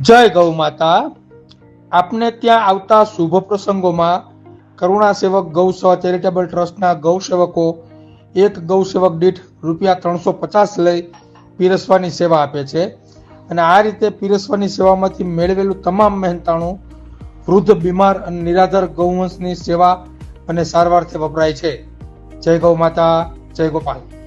જય ગૌ માતા. આપને ત્યાં આવતા શુભ પ્રસંગોમાં કરુણા સેવક ગૌ સેવા ચેરિટેબલ ટ્રસ્ટના ગૌ સેવકો, એક ગૌ સેવક દીઠ રૂપિયા ત્રણસો પચાસ લઈ પીરસવાની સેવા આપે છે. અને આ રીતે પીરસવાની સેવામાંથી મેળવેલું તમામ મહેનતાણું વૃદ્ધ, બીમાર અને નિરાધાર ગૌવંશની સેવા અને સારવારથી વપરાય છે. જય ગૌ માતા, જય ગોપાલ.